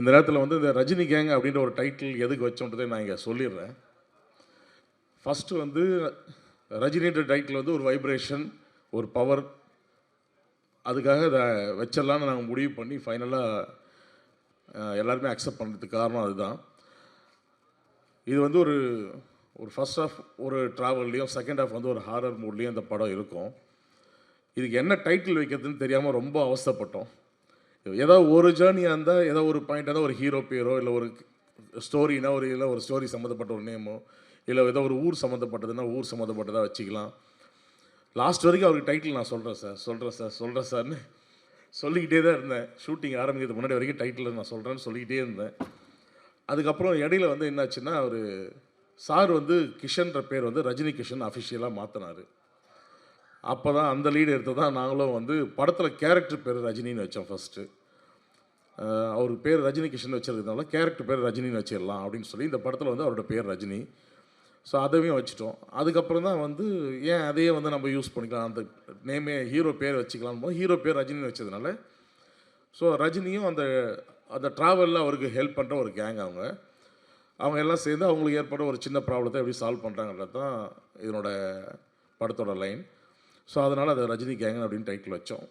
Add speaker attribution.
Speaker 1: இந்த நேரத்தில் வந்து இந்த ரஜினி கேங் அப்படின்ற ஒரு டைட்டில் எதுக்கு வச்சோன்றதை நான் இங்கே சொல்லிடுறேன். ஃபஸ்ட்டு வந்து ரஜினின்ற டைட்டில் வந்து ஒரு வைப்ரேஷன் ஒரு பவர் அதுக்காக இதை வச்சிடலான்னு நாங்கள் முடிவு பண்ணி ஃபைனலாக எல்லாருமே அக்செப்ட் பண்ணுறதுக்கு காரணம் அதுதான். இது வந்து ஒரு ஒரு ஃபர்ஸ்ட் ஆஃப் ஒரு ட்ராவல்லையும் செகண்ட் ஆஃப் வந்து ஒரு ஹாரர் மூட்லேயும் இந்த படம் இருக்கும். இதுக்கு என்ன டைட்டில் வைக்கிறதுன்னு தெரியாமல் ரொம்ப அவஸ்தைப்பட்டோம். ஏதாவது ஒரு ஜேர்னியாக இருந்தால் ஏதோ ஒரு பாயிண்ட் இருந்தால் ஒரு ஹீரோ பேரோ இல்லை ஒரு ஸ்டோரினா ஒரு இல்லை ஒரு ஸ்டோரி சம்மந்தப்பட்ட ஒரு நேமோ இல்லை ஏதோ ஒரு ஊர் சம்மந்தப்பட்டதுன்னா ஊர் சம்மந்தப்பட்டதாக வச்சுக்கலாம். லாஸ்ட் வரைக்கும் அவருக்கு டைட்டில் நான் சொல்கிறேன் சார் சொல்கிறேன் சார் சொல்கிறேன் சார்னு சொல்லிக்கிட்டே தான் இருந்தேன். ஷூட்டிங் ஆரம்பிக்கிறதுக்கு முன்னாடி வரைக்கும் டைட்டில் நான் சொல்கிறேன்னு சொல்லிக்கிட்டே இருந்தேன். அதுக்கப்புறம் இடையில வந்து என்னாச்சுன்னா அவர் சார் வந்து கிஷன்ற பேர் வந்து ரஜினி கிஷன் அஃபிஷியலாக மாற்றினார் அப்போ தான் அந்த லீடு எடுத்து தான் நாங்களும் வந்து படத்தில் கேரக்டர் பேர் ரஜினின்னு வச்சோம் ஃபஸ்ட்டு அவர் பேர் ரஜினி கிஷன் வச்சிருக்கிறதுனால கேரக்டர் பேர் ரஜினின்னு வச்சிடலாம் அப்படின்னு சொல்லி இந்த படத்தில் வந்து அவரோட பேர் ரஜினி. ஸோ அதையும் வச்சுட்டோம். அதுக்கப்புறம் தான் வந்து ஏன் அதையே வந்து நம்ம யூஸ் பண்ணிக்கலாம்? அந்த நேமே ஹீரோ பேர் வச்சுக்கலாம் போது ஹீரோ பேர் ரஜினின்னு வச்சதுனால. ஸோ ரஜினியும் அந்த அந்த ட்ராவலில் அவருக்கு ஹெல்ப் பண்ணுற ஒரு கேங் அவங்க. அவங்க எல்லாம் சேர்ந்து அவங்களுக்கு ஏற்பட ஒரு சின்ன ப்ராப்ளத்தை எப்படி சால்வ் பண்ணுறாங்கிறது தான் இதனோட படத்தோட லைன் ஸோ அதனால் அதை ரஜினி கேங் அப்படின்னு டைட்டில் வச்சோம்.